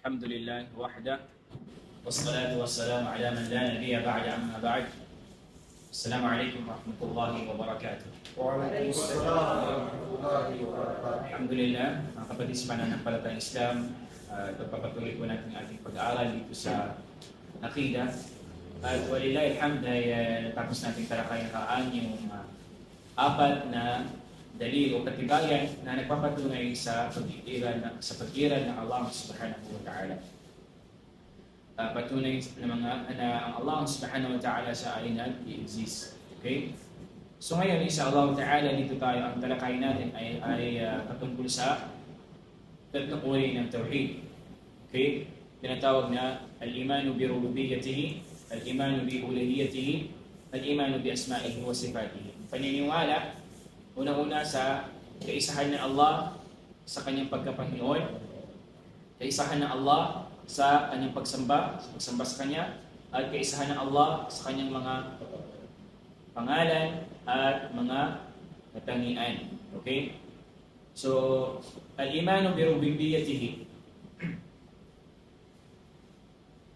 الحمد لله وحده والصلاة والسلام على من لا نبي بعد أما بعد السلام عليكم ورحمة الله وبركاته وعليكم السلام ورحمة الله وبركاته الحمد لله أقبل إسمانا الإسلام تبقى ko natin ating pag-aaral dito sa akida. At walilay, alhamdulillah, natapos natin talakayang kaan yung uh, apat na dalil o katibayan na nagpapatunay sa pag-iran sa pag-iran ng Allah subhanahu wa ta'ala. Uh, patunay na mga na ang Allah subhanahu wa ta'ala sa ay nag-exist. Okay? So ngayon, isa Allah Ta'ala, dito tayo, ang talakayin natin ay, ay uh, patungkol sa tatlong uri ng Tauhid. Okay? Tinatawag na al-imanu bi rububiyyatihi, al-imanu bi uluhiyyatihi, al-imanu bi asma'ihi wa sifatihi. Paniniwala, unang-una sa kaisahan ng Allah sa kanyang pagkapanginoon, kaisahan ng Allah sa kanyang pagsamba, sa pagsamba sa kanya, at kaisahan ng Allah sa kanyang mga pangalan at mga katangian. Okay? So, al-imanu bi rububiyyatihi.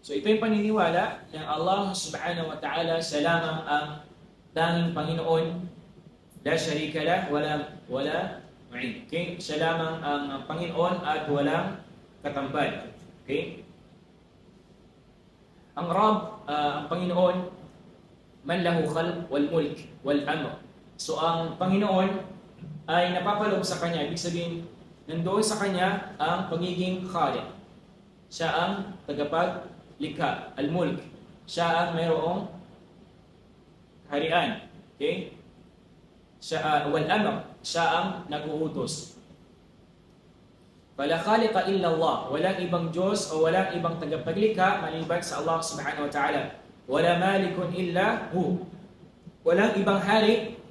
So, ito yung paniniwala na Allah subhanahu wa ta'ala siya lamang ang tanging Panginoon. La sharika lah, wala, wala ma'in. Okay? Siya lamang ang Panginoon at walang katambal. Okay? Ang Rab, ah, ang Panginoon, man lahu khalq wal mulk wal amr. So ang Panginoon ay napapaloob sa kanya, ibig sabihin nandoon sa kanya ang pagiging khaliq. Siya ang tagapaglikha, al mulk. Siya ang mayroong harian. Okay? Siya ah, wal amr, siya ang nag-uutos. Fala khaliqa illa Allah. Walang ibang Diyos o walang ibang tagapaglikha maliban sa Allah subhanahu wa ta'ala. Wala malikun illa hu. Walang ibang hari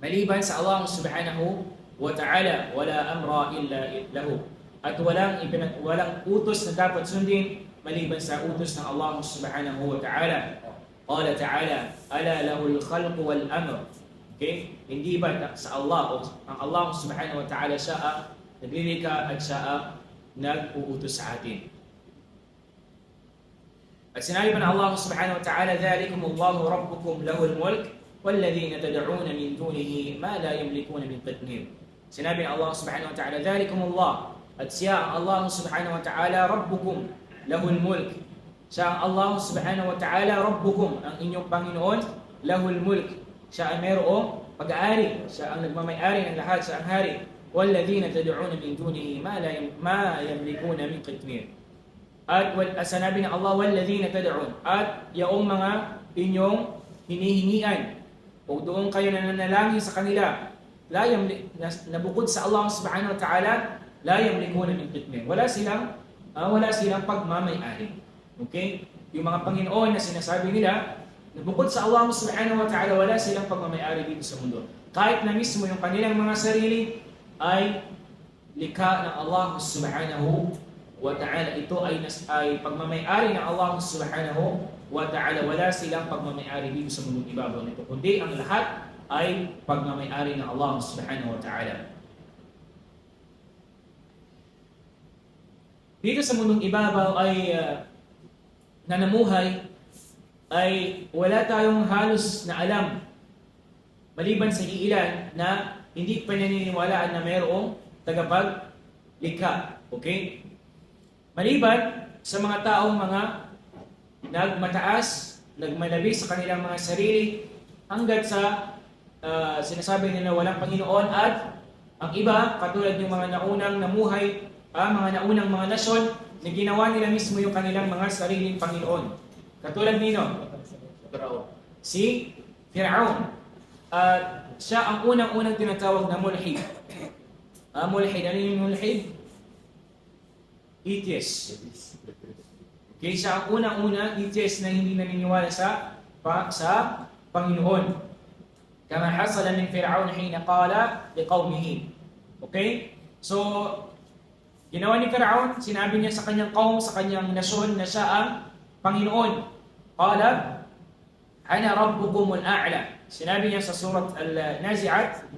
maliban sa Allah subhanahu wa ta'ala. Wala amra illa lahu. At walang, ipinag, walang utos na dapat sundin maliban sa utos ng Allah subhanahu wa ta'ala. Qala ta'ala, ala lahul khalq wal amr. Okay? Hindi ba sa Allah, o ang Allah subhanahu wa ta'ala siya ang naglilika at siya ang nag-uutos sa atin. At sinabi pa ng Allah subhanahu wa ta'ala, ذَلِكُمُ اللَّهُ رَبُّكُمْ لَهُ الْمُلْكُ وَالَّذِينَ تَدْعُونَ مِنْ دُونِهِ مَا لَا يَمْلِكُونَ مِنْ قِطْمِيرٍ Sinabi ng Allah subhanahu wa ta'ala, ذَلِكُمُ اللَّهُ At siya ang Allah subhanahu wa ta'ala, رَبُّكُمْ لَهُ الْمُلْكُ Siya ang Allah subhanahu wa ta'ala, رَبُّكُمْ Ang inyong Panginoon, لَهُ الْمُلْكُ Siya ang mayroong pag-aari. Siya ang nagmamayari ng lahat, siya ang hari. وَالَّذِينَ تَدْعُونَ مِن دُونِهِ مَا لَا يم- مَا يَمْلِكُونَ مِنْ قِطْمِيرٍ At wal, at sanabi ng Allah, وَالَّذِينَ تَدْعُونَ At yaong mga inyong hinihingian o doon kayo nananalangin sa kanila, la yamli, na, nabukod sa Allah subhanahu wa ta'ala, la yamlikuna min qitmir. Wala silang, ah, wala silang pagmamayari. Okay? Yung mga Panginoon na sinasabi nila, nabukod sa Allah subhanahu wa ta'ala, wala silang pagmamayari dito sa mundo. Kahit na mismo yung kanilang mga sarili ay likha ng Allah subhanahu wa ta'ala. Ito ay, nas, ay pagmamayari ng Allah subhanahu wa ta'ala. Wala silang pagmamayari dito sa mundong ibabaw nito. Kundi ang lahat ay pagmamayari ng Allah subhanahu wa ta'ala. Dito sa mundong ibabaw ay uh, nanamuhay ay wala tayong halos na alam maliban sa iilan na hindi pananiniwalaan na mayroong tagapaglikha. Okay? Maliban sa mga taong mga nagmataas, nagmalabi sa kanilang mga sarili, hanggat sa ah, sinasabi nila walang Panginoon at ang iba, katulad ng mga naunang namuhay, ah, mga naunang mga nasyon, na ginawa nila mismo yung kanilang mga sariling Panginoon. Katulad nino, si Fir'aun. At siya ang unang-unang tinatawag na mulhid. Ah, mulhid. Ano yung mulhid? Atheist. Okay, siya ang unang-una atheist na hindi naniniwala sa pa, sa Panginoon. Kama hasala min Fir'aun hina qala liqaumihi. Okay? So, ginawa ni Fir'aun, sinabi niya sa kanyang kaum, sa kanyang nasyon na siya ang Panginoon. Qala, ana rabbukumul a'la. Sinabi niya sa surat Al-Nazi'at,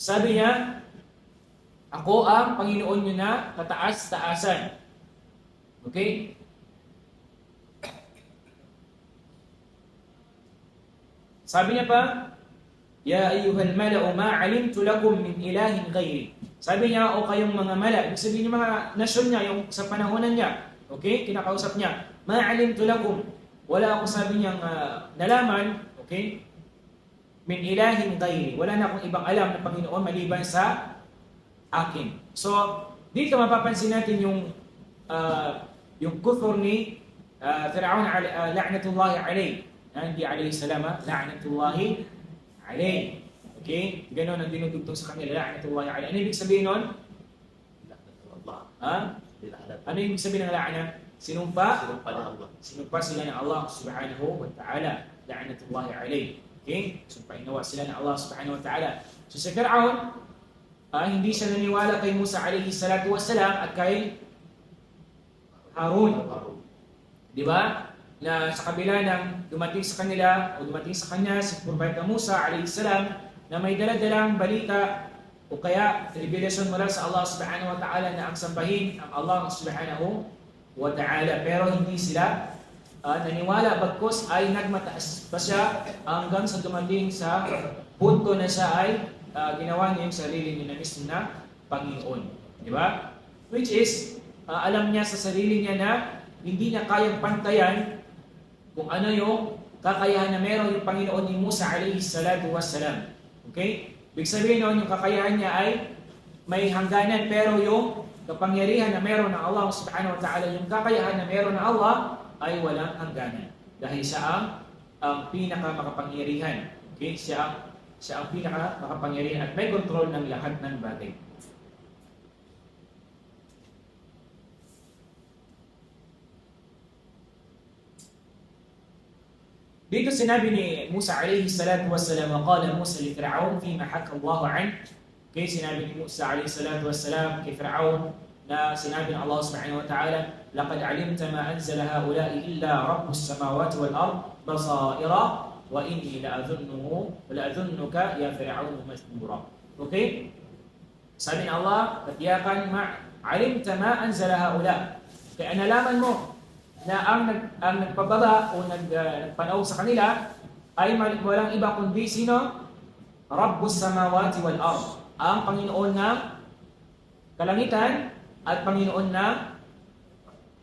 sabi niya, ako ang Panginoon niyo na kataas-taasan. Okay? Sabi niya pa, Ya ayyuhal mala'u ma 'alimtu lakum min ilahin ghairi. Sabi niya, o kayong mga mala, ibig sabihin yung mga nasyon niya, yung sa panahonan niya, okay, kinakausap niya, ma 'alimtu lakum, wala ako sabi niyang ah, nalaman, okay, min ilahin ghairi. Wala na akong ibang alam na Panginoon maliban sa akin. So, dito mapapansin natin yung ah, yung kuthur ni uh, Fir'aun al- ah, la'natullahi alayh. Hindi alayhi salama, la'natullahi alayh. Okay? Ganon ang dinudugtong sa kanila, la'natullahi alayh. Ano ibig sabihin nun? Allah. Ha? Ano ibig sabihin ng la'na? Sinumpa? Sinumpa ng Allah. Sinumpa sila ng Allah subhanahu wa ta'ala. La'natullahi alayh. Okay? Sumpa inawa sila ng Allah subhanahu wa ta'ala. So si Fir'aun, ah, hindi siya naniwala kay Musa alayhi salatu wassalam at kay Harun. Di ba? Na sa kabila ng dumating sa kanila o dumating sa kanya si Propeta Musa alayhi salam na may daladalang balita o kaya revelasyon mula sa Allah subhanahu wa ta'ala na ang sambahin ang Allah subhanahu wa ta'ala pero hindi sila ah, naniwala bagkos ay nagmataas pa siya hanggang sa dumating sa punto na siya ay ah, ginawa niya yung sarili niya na mismo na Panginoon. Di ba? Which is, ah, alam niya sa sarili niya na hindi niya kayang pantayan kung ano yung kakayahan na meron yung Panginoon ni Musa alayhi salatu wassalam. Okay? Ibig sabihin noon, yung kakayahan niya ay may hangganan pero yung kapangyarihan na meron ng Allah subhanahu wa ta'ala, yung kakayahan na meron ng Allah ay walang hangganan. Dahil siya ang, ang pinaka makapangyarihan. Okay? Siya ang, siya ang pinaka makapangyarihan at may control ng lahat ng bagay. Dito sinabi ni Musa alayhi salatu wassalam, وقال موسى لفرعون فيما حكى الله عنه بين سيدنا موسى عليه الصلاه والسلام كفرعون لا سيدنا الله سبحانه وتعالى لقد علمت ما انزل هؤلاء الا رب السماوات والارض بصائر واني لاظنه لاظنك يا فرعون مذمورا أوكي سمي الله فتياقن مع علمت ما انزل هؤلاء كان لا من مو لا ان ان بابا ان بنوس اي ما ولا ايبا رب السماوات والارض Ang Panginoon ng kalangitan at Panginoon ng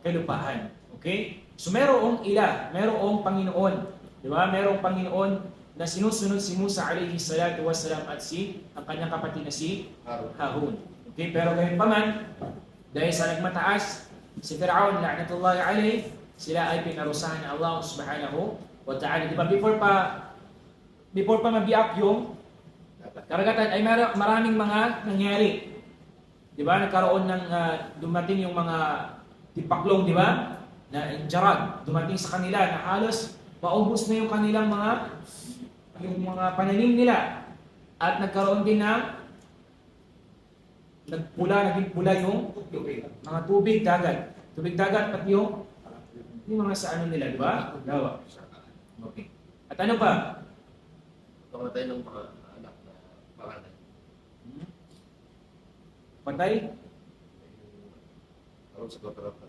kalupaan. Okay? So merong ila, merong Panginoon. Di ba? Merong Panginoon na sinusunod si Musa alayhi salatu wassalam at si ang kanyang kapatid na si Harun. Okay, pero gayon pa man, dahil sa nagmataas, si Fir'aun, la'natullahi alayh, sila ay pinarusahan ng Allah subhanahu wa ta'ala. Di ba, before pa, before pa mabiyak yung karagatan, ay mar- maraming mga nangyari. Di ba, nagkaroon ng, ah, dumating yung mga tipaklong, di ba, na jarad, dumating sa kanila na halos maubos na yung kanilang mga yung mga pananim nila at nagkaroon din ng nagpula, naging pula yung mga tubig dagat. Tubig dagat pati yung yung mga sa ano nila, di ba? Dawa. Okay. At ano pa? Kamatay ng mga panganay. Hmm? Patay? Harun sa kaparapan.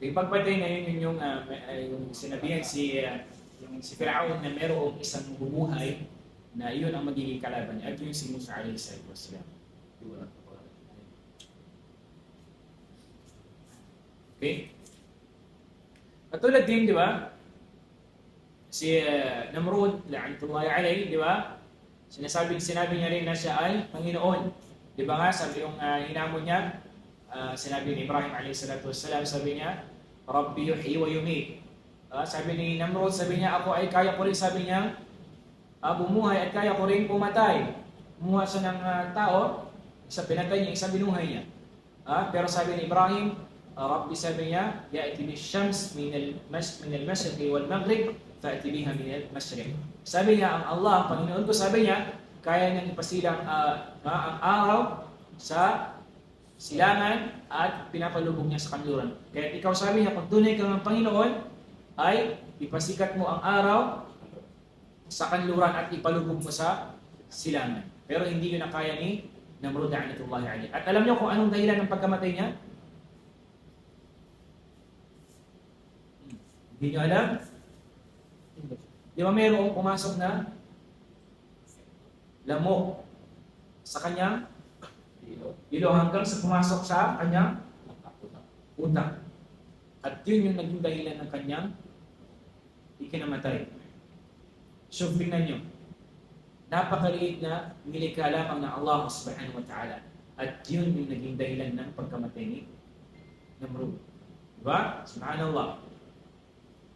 Yung pagpatay na yun, yun yung, ah, yung sinabihan si, ah, yung si Fir'aun na merong isang bumuhay na yun ang magiging kalaban niya. At yun si Musa alayhi salatu panganay. Okay? Katulad din, di ba? Si uh, Namrud, la'antullahi alayhi, di ba? Sinasabi, sinabi niya rin na siya ay Panginoon. Di ba nga, sabi yung uh, hinamon niya, ah, sinabi ni Ibrahim wassalam, sabi niya, Rabbi yuhyi wa yumit. Ah, sabi ni Namrud, sabi niya, ako ay kaya ko rin, sabi niya, ah, bumuhay at kaya ko rin pumatay. Kumuha siya ng ah, tao, isa pinatay niya, isa binuhay niya. Ah, pero sabi ni Ibrahim, ah, Rabbi sabi niya, Ya'ti bi shams min al-mas min al-mashriqi wal maghrib, fa'ti biha min al-mashriq. Sabi niya, ang Allah, ang Panginoon ko, sabi niya, kaya niyang ipasilang ah, ang araw sa silangan at pinapalubog niya sa kanluran. Kaya ikaw sabi niya, pag tunay ka ng Panginoon, ay ipasikat mo ang araw sa kanluran at ipalubog mo sa silangan. Pero hindi yun ang kaya ni Namrud Anatullahi alayhi. At alam niyo kung anong dahilan ng pagkamatay niya? Hindi nyo alam? Di ba mayroong pumasok na lamok sa kanyang ilo hanggang sa pumasok sa kanyang utak. At yun yung naging dahilan ng kanyang ikinamatay. So, tingnan nyo. Napakaliit na nilikha lamang ng Allah subhanahu wa ta'ala. At yun yung naging dahilan ng pagkamatay ni Namrud. Diba? Subhanallah.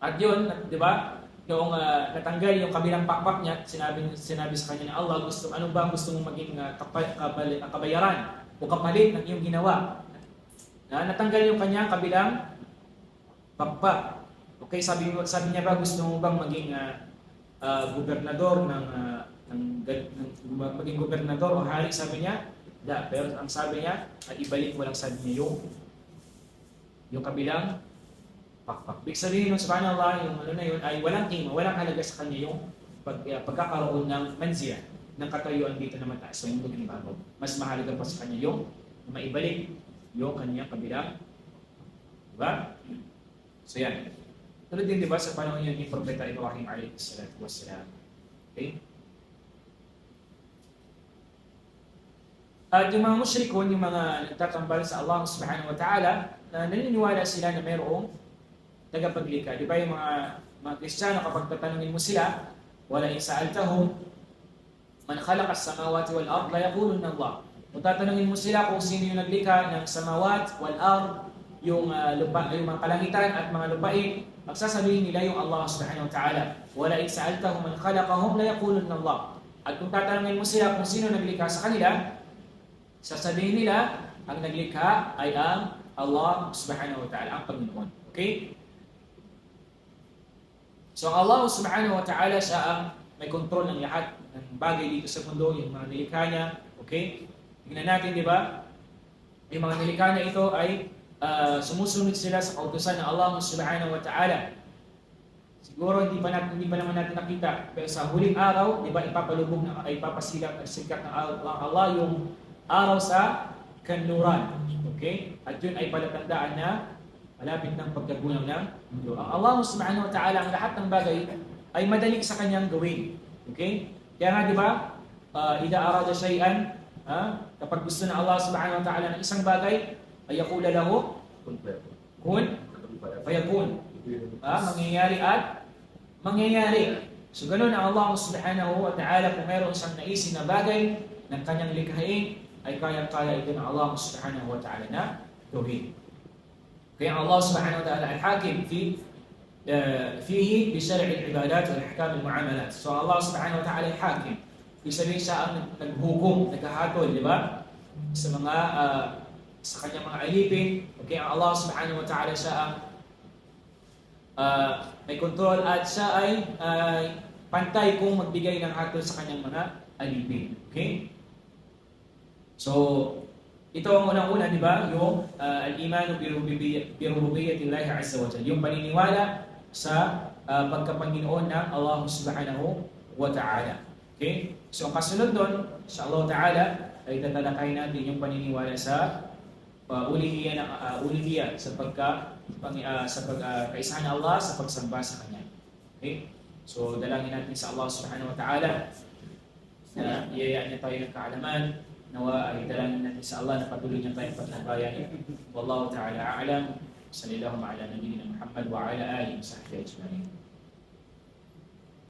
At yun, di ba? Yung ah, natanggal yung kabilang pakpak niya, sinabi sinabi sa kanya ni Allah, gusto ano ba gusto mong maging uh, kapal, kapal, kabayaran o kapalit ng iyong ginawa? Na natanggal yung kanyang kabilang pakpak. Okay, sabi sabi niya ba gusto mo bang maging ah, ah, gobernador ng ah, ng, ng, ng maging gobernador o hari sabi niya? Da, pero ang sabi niya ay ibalik mo lang sabi niya yung yung kabilang pakpak. Big sabihin ng subhanallah, yung ano na yun ay walang tima, walang halaga sa kanya yung pag, uh, pagkakaroon ng mansiya, ng katayuan dito na mataas sa mundo ng bago. Mas mahalaga pa sa kanya yung maibalik yung kanyang kabilang. Diba? So yan. Tulad din diba sa panahon yun ni Propeta Ibrahim alayhi salatu wassalam. Okay? At yung mga mushrikon, yung mga nagtatambal sa Allah subhanahu wa ta'ala, na naniniwala sila na mayroong tagapaglikha. Di ba yung mga, mga Kristiyano, kapag tatanungin mo sila, wala in sa'altahum, man khalaqa as-samawati wal ard la yaquluna Allah. Kung tatanungin mo sila kung sino yung naglikha ng samawat wal ard, yung uh, lupa, yung mga kalangitan at mga lupain, magsasabihin nila yung Allah subhanahu wa ta'ala. Wala in sa'altahum man khalaqahum la yaquluna Allah. At kung tatanungin mo sila kung sino naglikha sa kanila, sasabihin nila, ang naglikha ay ang Allah subhanahu wa ta'ala, ang Panginoon. Okay? So Allah subhanahu wa ta'ala siya ang may control ng lahat ng bagay dito sa mundo, yung mga nilikha niya. Okay? Tingnan natin, di ba? Yung mga nilikha niya ito ay uh, sumusunod sila sa kautusan ng Allah subhanahu wa ta'ala. Siguro hindi pa natin hindi pa naman natin nakita pero sa huling araw, di ba ipapalubog na ay ipapasikat at sikat ng Allah yung araw sa kanluran. Okay? At yun ay palatandaan na malapit ng pagkagulang ng mundo. Ang Allah subhanahu wa ta'ala, ang lahat ng bagay ay madali sa kanyang gawin. Okay? Kaya nga, di ba, uh, ida arada shay'an, ha? kapag gusto na Allah subhanahu wa ta'ala ng isang bagay, ay yakula lahu, kun, fayakun. Ha? Mangyayari at mangyayari. So ganun ang Allah subhanahu wa ta'ala kung mayroon siyang naisin na bagay ng kanyang likhain, ay kaya-kaya ito ng Allah subhanahu wa ta'ala na gawin. في أوكي الله سبحانه وتعالى الحاكم في آه، فيه بشرع العبادات والأحكام المعاملات سواء الله سبحانه وتعالى الحاكم في سبيل سائر الحكم تكهاتو اللي سمعنا آه، سخنا مع عليبين أوكي الله سبحانه وتعالى شاء آه، may control at siya ay uh, pantay kung magbigay ng hatol sa kanyang mga alipin. Okay? So, ito ang unang-una, di ba? Yung uh, al-imanu birububiyyatillahi azza wa. Yung paniniwala sa uh, pagkapanginoon ng Allah subhanahu wa ta'ala. Okay? So, ang kasunod doon, sa Allah ta'ala, ay tatalakay natin yung paniniwala sa uh, ulihiya, ng, uh, ulihiya sa pagka pang, uh, sa pag uh, kaisahan ng Allah sa pagsamba sa Kanya. Okay? So, dalangin natin sa Allah subhanahu wa ta'ala na iyayaan niya tayo ng kaalaman, nawa ay dalangin natin sa Allah na patuloy niya tayong patnubayan. Wallahu ta'ala a'lam. Sallallahu ala nabiyina Muhammad wa